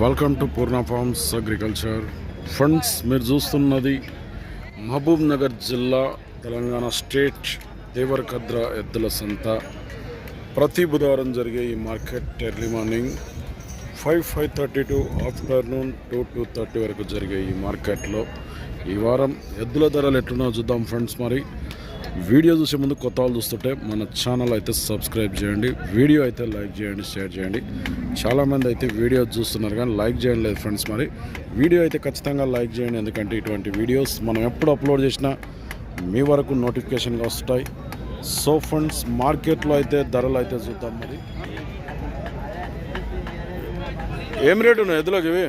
Welcome to Purna farms agriculture funds మీరు చూస్తున్నది మహబూబ్ నగర్ జిల్లా తెలంగాణ స్టేట్ దేవరకద్ర ఎద్దుల సంత. ప్రతి బుధవారం జరిగే ఈ market early morning five five thirty to afternoon two two thirty వరకు జరిగే ఈ మార్కెట్లో ఈ వారం ఎద్దుల ధరలు ఎట్లున్నాయో చూద్దాం ఫ్రెండ్స్ మరి. వీడియో చూసే ముందు కొత్త వాళ్ళు చూస్తుంటే మన ఛానల్ అయితే సబ్స్క్రైబ్ చేయండి. వీడియో అయితే లైక్ చేయండి షేర్ చేయండి. చాలామంది అయితే వీడియో చూస్తున్నారు కానీ లైక్ చేయండి లేదు ఫ్రెండ్స్ మరి. వీడియో అయితే ఖచ్చితంగా లైక్ చేయండి ఎందుకంటే ఇటువంటి వీడియోస్ మనం ఎప్పుడు అప్లోడ్ చేసినా మీ వరకు నోటిఫికేషన్గా వస్తాయి. సో ఫ్రెండ్స్ మార్కెట్లో అయితే ధరలు అయితే చూద్దాం మరి. ఏం రేటు ఉన్నాయి ఎదులోకి ఇవి?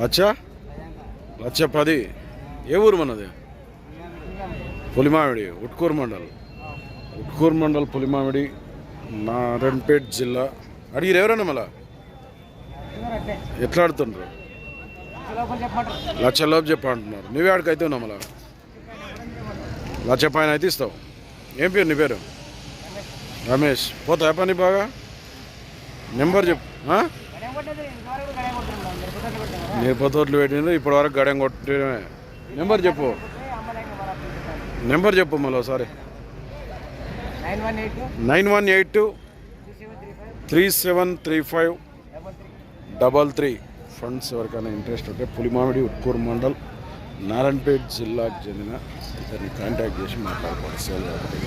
లచ్చా? లచ్చ పది ఏ ఊరు మనది? పులిమామిడి ఉట్కూరు మండల్. ఉట్కూరు మండల్ పులిమామిడి నారాయణపేట్ జిల్లా. అడిగిరు ఎవరన్నా మళ్ళా? ఎట్లా ఆడుతుండ్రు? లక్ష లోపు చెప్ప అంటున్నారు నువ్వే ఆడికైతే ఉన్నావు మళ్ళా? లక్ష పైన అయితే ఇస్తావు. ఏం పేరు నీ పేరు? రమేష్. పోతా పని బాగా? నెంబర్ చెప్పు. ఆ? నేను పెట్టింది ఇప్పటి వరకు గడెం కొట్టడమే నెంబర్ చెప్పు. నెంబర్ చెప్పు మళ్ళీ ఒకసారి. Nine one eight two three seven three five double three. Double three funds ఎవరికైనా ఇంట్రెస్ట్ ఉంటే పులిమామిడి ఉట్కూరు మండల్ నారాయణపేట్ జిల్లాకు చెందిన ఇతన్ని కాంటాక్ట్ చేసి మాట్లాడుకోవాలి సేల్ కాబట్టి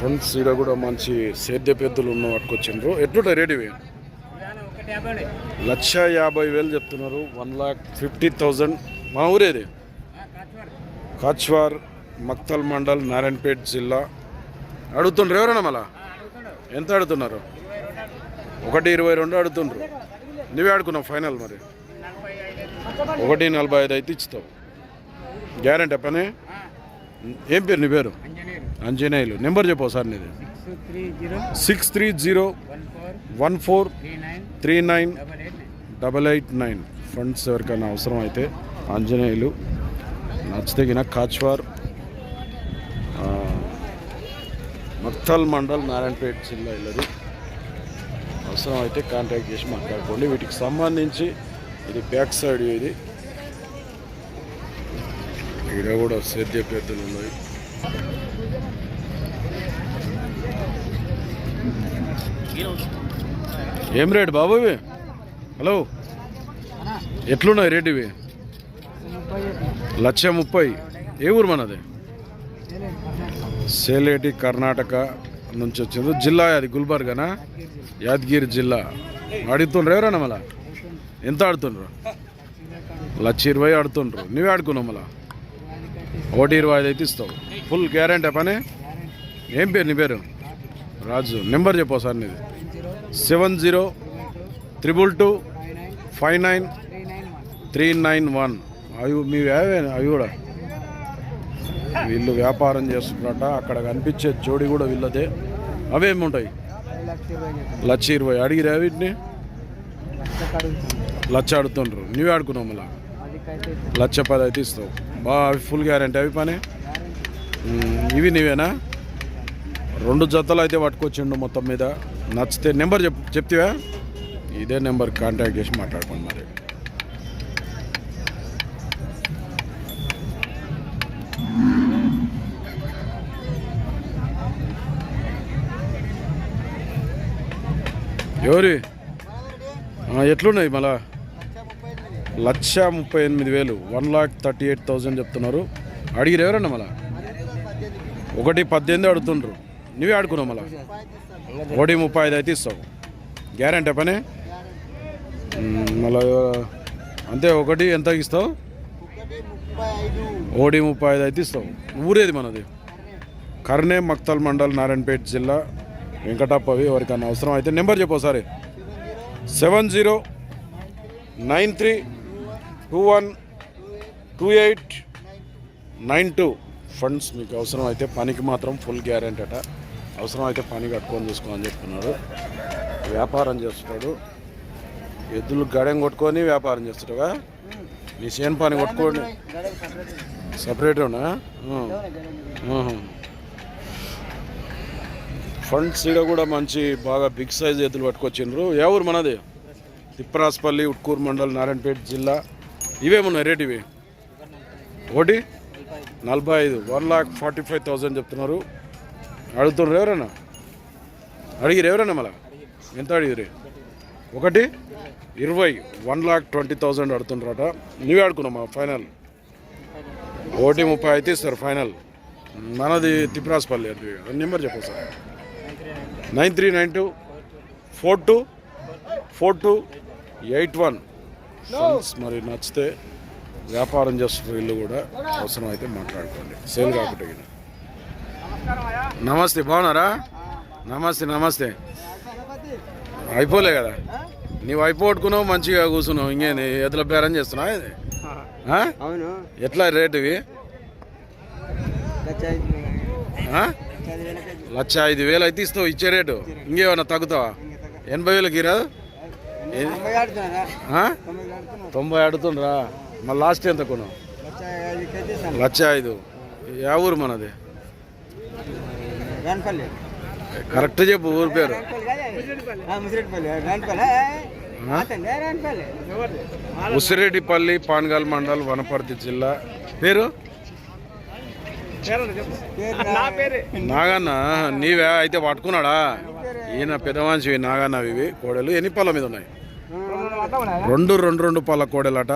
ఫ్రెండ్స్ ఈడ కూడా మంచి సేద్య పెద్దలు ఉన్న పట్టుకొచ్చిండ్రు ఎట్లుంటాయి రేట్ ఇవి? లక్ష యాభై వేలు చెప్తున్నారు. One lakh fifty thousand. మా ఊరేది కాచ్వార్ మక్తల్ మండల్ నారాయణపేట్ జిల్లా. అడుగుతుండ్రు ఎవరన్నా మళ్ళా? ఎంత అడుగుతున్నారు? ఒకటి ఇరవై రెండు అడుగుతుండ్రు. నువ్వే ఆడుకున్నావు ఫైనల్ మరి. ఒకటి నలభై ఐదు అయితే ఇచ్చుతావు. గ్యారంటీ పని ఏం పేరు నీ పేరు? అంజనేయులు నెంబర్ చెప్పు సార్ నీది. Six three zero one four three nine double eight nine. Funds ఎవరికైనా అవసరం అయితే ఆంజనేయులు నచ్చదగిన కాచ్వార్ ఆ, మక్తల్ మండల్ నారాయణపేట జిల్లా ఇల్లది. అవసరం అయితే కాంటాక్ట్ చేసి మాట్లాడుకోండి. వీటికి సంబంధించి ఇది బ్యాక్ సైడ్ ఇది. ఇక్కడ కూడా సేద్య పెద్దలు ఉన్నాయి. ఏం రేటు బాబు ఇవి? హలో? ఎట్లున్నాయి రేటు ఇవి? లక్ష ముప్పై. ఏ ఊరు మనది? సేలేటి కర్ణాటక నుంచి వచ్చింది. జిల్లా అది గుల్బర్గానా? యాదగిరి జిల్లా. ఆడుతుండ్రు ఎవరన్నా మళ్ళా? ఎంత ఆడుతుండ్రు? లక్ష ఇరవై ఆడుతుండ్రు. నువ్వే ఆడుకున్నావు మళ్ళా? ఒకటి ఇరవై ఐదు అయితే ఇస్తావు. ఫుల్ గ్యారంటీ పని? ఏం పేరు నీ పేరు? రాజు నెంబర్ చెప్పు సార్ నీది. Seven zero triple two five nine three nine one. అవి మీ అవే అవి కూడా. వీళ్ళు వ్యాపారం చేస్తున్నారట అక్కడ కనిపించే జోడి కూడా వీళ్ళదే. అవేమి ఉంటాయి లక్ష ఇరవై. అడిగిరా వీటిని? లచ్చ అడుగుతుండ్రు. నువ్వే ఆడుకున్నావు మళ్ళా. లచ్చ పది అయితే ఇస్తావు. బాగా ఫుల్ గ్యారంటీ అవి పని? ఇవి నీవేనా? రెండు జతలు అయితే పట్టుకొచ్చిండు మొత్తం మీద. నచ్చితే నెంబర్ చెప్ చెప్తివా? ఇదే నెంబర్ కాంటాక్ట్ చేసి మాట్లాడుకోండి మరి. ఎవరి? ఎట్లున్నాయి మళ్ళా? లక్ష ముప్పై ఎనిమిది వేలు one lakh thirty eight thousand చెప్తున్నారు. అడిగిరు ఎవరన్నా మళ్ళా? ఒకటి పద్దెనిమిది అడుగుతుండ్రు. నువ్వే ఆడుకున్నావు మళ్ళీ? ఒకటి ముప్పై ఐదు అయితే ఇస్తావు. గ్యారంటీ పని? మళ్ళీ మళ్ళా అంతే ఒకటి ఎంత ఇస్తావు? ఓడి ముప్పై ఐదు అయితే ఇస్తావు. ఊరేది మనది? కర్నే మక్తల్ మండల్ నారాయణపేట జిల్లా వెంకటాపవి ఎవరికైనా అవసరం అయితే నెంబర్ చెప్పు ఒకసారి. Seven zero nine three two one two eight nine two. Funds మీకు అవసరం అయితే పనికి మాత్రం ఫుల్ గ్యారెంటీ అట. అవసరమైతే పని కట్టుకొని చూసుకోమని చెప్తున్నాడు వ్యాపారం చేస్తున్నాడు ఎద్దులు గడెం కొట్టుకొని వ్యాపారం చేస్తాడుగా. నీ సేను పని కొట్టుకోండి సపరేటేనా ఫండ్స్ ఇక్కడ కూడా మంచి బాగా బిగ్ సైజ్ ఎద్దులు పట్టుకొచ్చిండ్రు. ఏ ఊరు మనది? తిప్పరాస్పల్లి ఉట్కూరు మండల్ నారాయణపేట జిల్లా. ఇవేమున్నాయి రేట్ ఇవి? ఒకటి? నలభై ఐదు. One lakh forty five thousand చెప్తున్నారు. అడుగుతుండ్రు ఎవరన్నా? అడిగిరు ఎవరన్నా మళ్ళా? ఎంత అడిగిరి ఒకటి? ఇరవై. వన్ లాక్ ట్వంటీ థౌజండ్ అడుగుతుండ్రట. నువ్వే ఆడుకున్నామా ఫైనల్. ఒకటి ముప్పై అయితే ఇస్తారు ఫైనల్. మనది తిప్పిరాజపల్లి అది నెంబర్ చెప్పు sir. Nine three nine two four two four two eight one. మరి నచ్చితే వ్యాపారం చేస్తున్న ఇల్లు కూడా అవసరం అయితే మాట్లాడుకోండి. సేల్ కాకుండా నమస్తే బాగున్నారా? నమస్తే నమస్తే. అయిపోలే కదా. నీవు అయిపోగొట్టుకున్నావు మంచిగా కూర్చున్నావు. ఇంకేంది ఎదుల బేరం చేస్తున్నావు ఇది? ఎట్లా రేట్ ఇవి? లక్ష ఐదు వేలు. అయితే ఇస్తావు ఇచ్చే రేటు. ఇంకేమన్నా తగ్గుతావా? ఎనభై వేలకి రాదు తొంభై ఆడుతున్నారా? ఆ? తొంభై ఆడుతున్నా తొంభై అడుగుతుండ్రా మళ్ళీ లాస్ట్ ఎంత ఇస్తాను. లక్ష ఐదు. యా ఊరు మనది? రాన్పల్లి కరెక్ట్ చెప్పు ఊరి పేరు. ఉసిరెడ్డిపల్లి పాన్గాల్ మండల్ వనపర్తి జిల్లా. పేరు? నా పేరే. నాగన్న నీవే అయితే పట్టుకున్నాడా? ఈయన పెద్ద మనిషి నాగన్న ఇవి కోడలు. ఎన్ని పళ్ళ మీద ఉన్నాయి? రెండు రెండు రెండు పళ్ళ కోడలట.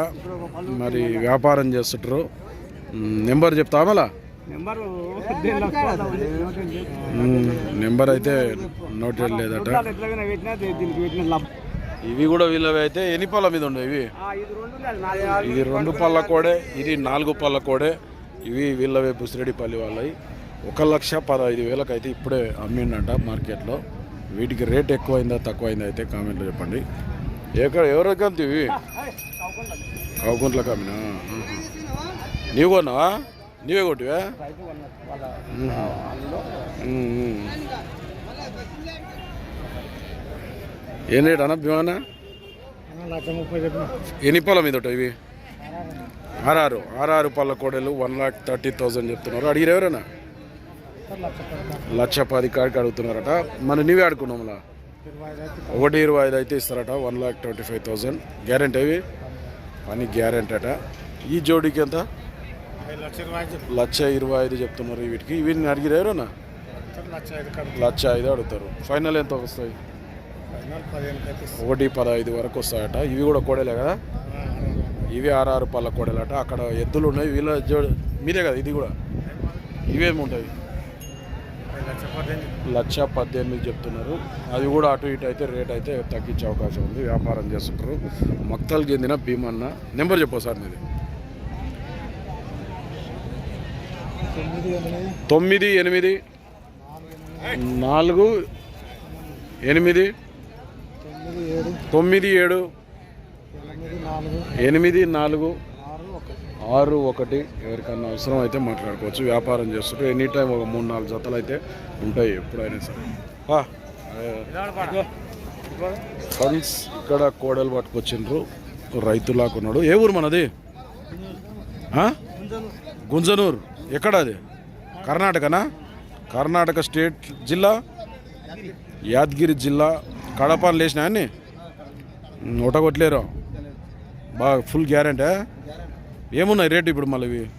మరి వ్యాపారం చేస్తుంటారు నెంబర్ చెప్తా మళ్ళా? నెంబరు అయితే నోటెడ్ లేదట. ఇవి కూడా వీళ్ళవి అయితే ఎన్ని పళ్ళ మీద ఉన్నాయి ఇవి? ఇది రెండు నాలుగు ఇది రెండు పళ్ళ కోడే ఇది నాలుగు పళ్ళ కోడే. ఇవి వీళ్ళవే బుసిరెడ్డిపల్లి వాళ్ళవి. ఒక లక్ష పదహైదు వేలకు అయితే ఇప్పుడే అమ్మిండంట మార్కెట్లో. వీటికి రేట్ ఎక్కువైందా తక్కువైందా అయితే కామెంట్లో చెప్పండి. ఎక్కడ ఎవరికి అంత ఇవి కావుకుంట్లకు అమ్మినా. నీవు కొన్నావా? నీవే కొట్టివా. ఏం రేట్ అన్న భీమానా లక్ష ముప్పై చెప్పిన ఎన్ని పళ్ళ మీద ఇవి? ఆర్ఆరు ఆర్ఆరు పళ్ళ కోడలు వన్ లాక్ థర్టీ థౌజండ్ చెప్తున్నారు. అడిగిరు ఎవరైనా లక్ష పది. కాడికి అడుగుతున్నారట. మన నీవే ఆడుకున్నాం అలా ఒకటి ఇరవై ఐదు అయితే ఇస్తారట. One lakh twenty five thousand guarantee అవి? పని గ్యారెంటీ అట. ఈ జోడీకి ఎంత? లక్ష ఇరవై ఐదు చెప్తున్నారు. వీటికి. వీటిని అడిగిరు ఎవరైనా లక్ష ఐదు అడుగుతారు. ఫైనల్ ఎంత వస్తాయి? ఒకటి పదహైదు వరకు వస్తాయట. ఇవి కూడా కోడలే కదా? ఇవి ఆర్ఆర్ పళ్ళ కోడలట. అక్కడ ఎద్దులు ఉన్నాయి. వీళ్ళ జోడి మీదే కదా ఇది కూడా? ఇవేముంటాయి లక్ష పద్దెనిమిది. లక్ష పద్దెనిమిది చెప్తున్నారు. అది కూడా అటు ఇటు అయితే రేట్ అయితే తగ్గించే అవకాశం ఉంది. వ్యాపారం చేస్తుంటారు. మక్తలు చెందిన భీమన్న. నెంబర్ చెప్పు సార్ మీది తొమ్మిది ఎనిమిది నాలుగు ఎనిమిది తొమ్మిది ఏడు ఎనిమిది నాలుగు ఆరు ఒకటి. ఎవరికన్నా అవసరం అయితే మాట్లాడుకోవచ్చు వ్యాపారం చేస్తుంటే ఎనీ టైం ఒక మూడు నాలుగు జతలు అయితే ఉంటాయి ఎప్పుడైనా సరే. ఫండ్స్ ఇక్కడ కోడలు పట్టుకొచ్చిండ్రు రైతులాగా ఉన్నాడు ఏ ఊరు మనది? గుంజనూరు. ఎక్కడ అది? కర్ణాటకనా? కర్ణాటక స్టేట్ జిల్లా? యాదగిరి జిల్లా. కడపని లేచినా అన్ని? కొట్టలేరు బాగా ఫుల్ గ్యారెంటీ ఏమున్నాయి రేట్ ఇప్పుడు మళ్ళీ ఇవి?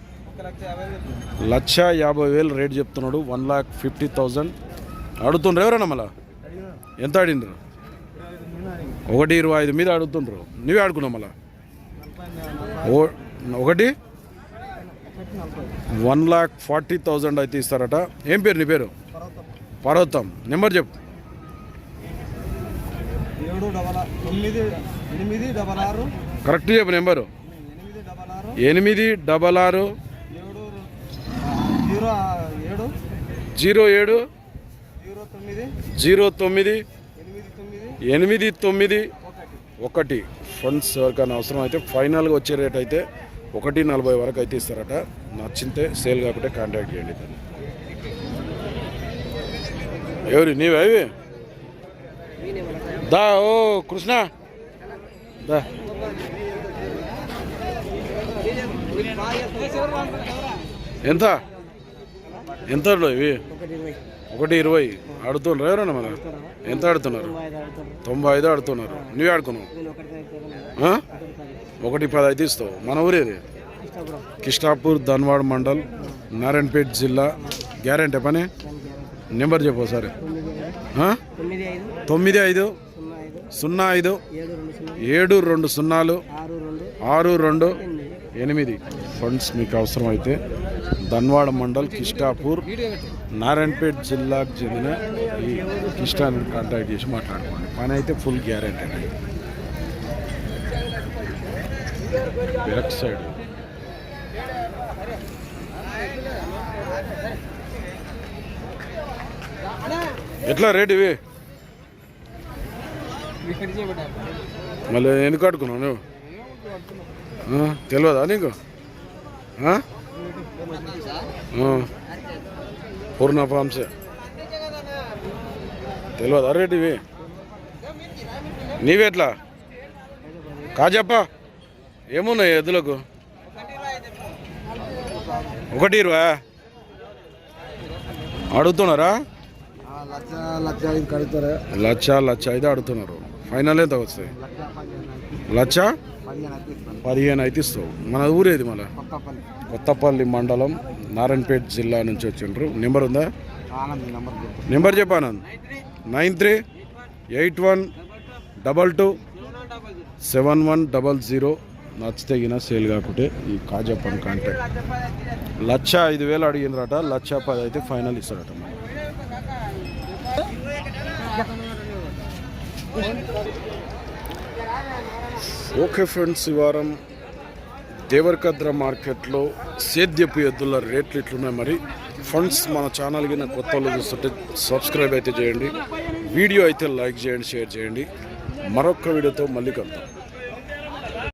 లక్ష యాభై వేలు రేట్ చెప్తున్నాడు. One lakh fifty thousand. అడుగుతుండ్రు ఎవరన్నా మళ్ళా? ఎంత ఆడిండ్రు? ఒకటి ఇరవై ఐదు మీద అడుగుతుండ్రు. నువ్వే ఆడుకున్నావు మళ్ళా? ఓ- ఒకటి? వన్ లాక్ ఫార్టీ థౌజండ్ అయితే ఇస్తారట. ఏం పేరు నీ పేరు? పర్వతం. నెంబర్ చెప్పు. కరెక్ట్ చెప్పు నెంబరు. ఎనిమిది డబల్ ఆరు. జీరో ఏడు. జీరో తొమ్మిది. ఎనిమిది తొమ్మిది. ఒకటి. ఫండ్స్ ఎవరికైనా అవసరం అయితే ఫైనల్గా వచ్చే రేట్ అయితే ఒకటి నలభై వరకు అయితే ఇస్తారట. నచ్చితే సేల్ కాకుంటే కాంటాక్ట్ చేయండి. దాన్ని ఎవరి? నీవే దా ఓ కృష్ణ. దా. ఎంత? ఎంత ఇవి? ఒకటి ఇరవై. ఆడుతున్నారు ఎవరన్నా మన ఎంత ఆడుతున్నారు? తొంభై ఐదు ఆడుతున్నారు. నువ్వే ఆడుకున్నావు ఒకటి పది అయితే ఇస్తావు. మన ఊరేది కిష్టాపూర్ ధన్వాడ్ మండల్ నారాయణపేట్ జిల్లా. గ్యారెంటీ పని? నెంబర్ చెప్పు సరే తొమ్మిది ఐదు సున్నా ఐదు ఏడు రెండు సున్నాలు ఆరు రెండు ఎనిమిది. ఫండ్స్ మీకు అవసరమైతే ధన్వాడ మండల్ కిష్టాపూర్ నారాయణపేట్ జిల్లాకు చెందిన ఈ కిష్టాని కాంటాక్ట్ చేసి మాట్లాడుకోండి. పని అయితే ఫుల్ గ్యారెంటీ బ్యాక్ సైడ్. ఎట్లా రేట్ ఇవి? మళ్ళీ ఎందుకు కట్టుకున్నావు నువ్వు? తెలియదా నీకు? పూర్ణ ఫామ్స్. తెలియదా రేట్ ఇవి? నీవెట్లా? కాజప్ప? ఏమున్నాయి ఎద్దులకు? ఒకటి ఇరవై. అడుగుతున్నారా? లచ్చ లచ్చ అయితే ఐదు అడుగుతున్నారు. ఫైనల్ ఎంత వస్తాయి? లచ్చ? పదిహేను అయితే ఇస్తావు. మన ఊరేది మళ్ళీ? కొత్తపల్లి మండలం నారాయణపేట్ జిల్లా నుంచి వచ్చిండ్రు. నెంబర్ ఉందా? నెంబర్ చెప్పాను nine three eight one double two seven one double zero నచ్చితేగిన sale కాకుంటే ఈ కాజప్పని కాంటాక్ట్ లక్ష ఐదు వేలు అడిగినరట లక్ష పది అయితే ఫైనల్ ఇస్తారట ఓకే ఫ్రెండ్స్ ఈ వారం దేవరకద్ర మార్కెట్లో సేద్యపు ఎద్దుల రేట్లు ఇట్లున్నాయి మరి. ఫండ్స్ మన ఛానల్ కింద కొత్త వాళ్ళు చూస్తుంటే సబ్స్క్రైబ్ అయితే చేయండి. వీడియో అయితే లైక్ చేయండి షేర్ చేయండి. మరొక వీడియోతో మళ్ళీ కలుద్దాం.